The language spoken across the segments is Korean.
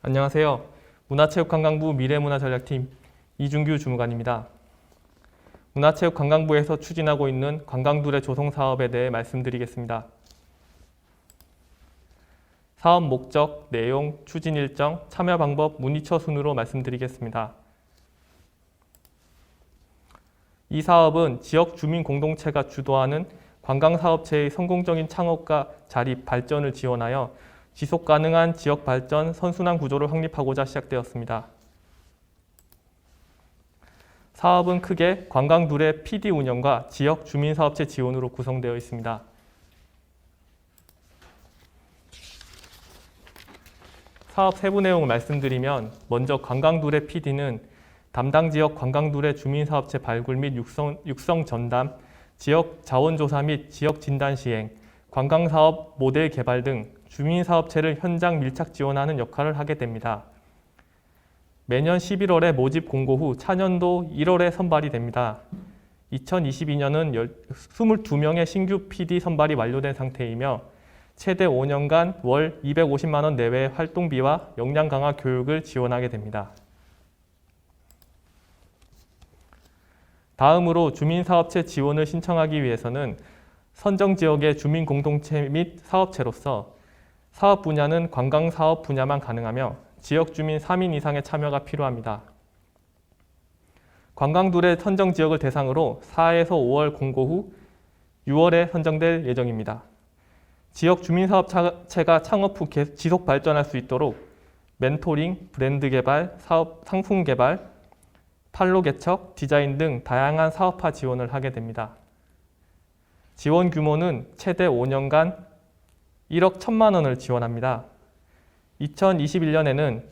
안녕하세요. 문화체육관광부 미래문화전략팀 이준규 주무관입니다. 문화체육관광부에서 추진하고 있는 관광둘의 조성 사업에 대해 말씀드리겠습니다. 사업 목적, 내용, 추진 일정, 참여 방법, 문의처 순으로 말씀드리겠습니다. 이 사업은 지역 주민 공동체가 주도하는 관광사업체의 성공적인 창업과 자립, 발전을 지원하여 지속 가능한 지역 발전 선순환 구조를 확립하고자 시작되었습니다. 사업은 크게 관광둘의 PD 운영과 지역 주민사업체 지원으로 구성되어 있습니다. 사업 세부 내용을 말씀드리면 먼저 관광둘의 PD는 담당 지역 관광둘의 주민사업체 발굴 및 육성, 육성 전담, 지역 자원조사 및 지역 진단 시행, 관광사업 모델 개발 등 주민사업체를 현장 밀착 지원하는 역할을 하게 됩니다. 매년 11월에 모집 공고 후 차년도 1월에 선발이 됩니다. 2022년은 22명의 신규 PD 선발이 완료된 상태이며 최대 5년간 월 250만 원 내외의 활동비와 역량 강화 교육을 지원하게 됩니다. 다음으로 주민사업체 지원을 신청하기 위해서는 선정 지역의 주민 공동체 및 사업체로서 사업 분야는 관광 사업 분야만 가능하며 지역 주민 3인 이상의 참여가 필요합니다. 관광둘의 선정 지역을 대상으로 4에서 5월 공고 후 6월에 선정될 예정입니다. 지역 주민사업체가 창업 후 지속 발전할 수 있도록 멘토링, 브랜드 개발, 사업 상품 개발, 판로 개척, 디자인 등 다양한 사업화 지원을 하게 됩니다. 지원 규모는 최대 5년간 1억 1천만 원을 지원합니다. 2021년에는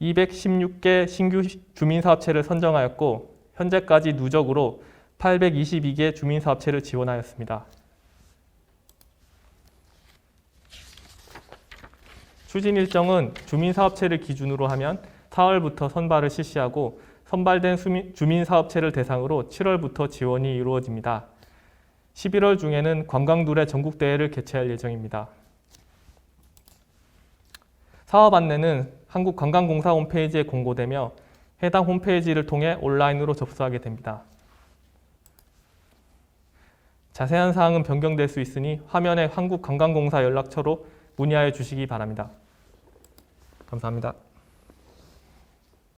216개 신규 주민사업체를 선정하였고 현재까지 누적으로 822개 주민사업체를 지원하였습니다. 추진 일정은 주민사업체를 기준으로 하면 4월부터 선발을 실시하고 선발된 주민사업체를 대상으로 7월부터 지원이 이루어집니다. 11월 중에는 관광둘의 전국대회를 개최할 예정입니다. 사업 안내는 한국관광공사 홈페이지에 공고되며 해당 홈페이지를 통해 온라인으로 접수하게 됩니다. 자세한 사항은 변경될 수 있으니 화면에 한국관광공사 연락처로 문의하여 주시기 바랍니다. 감사합니다.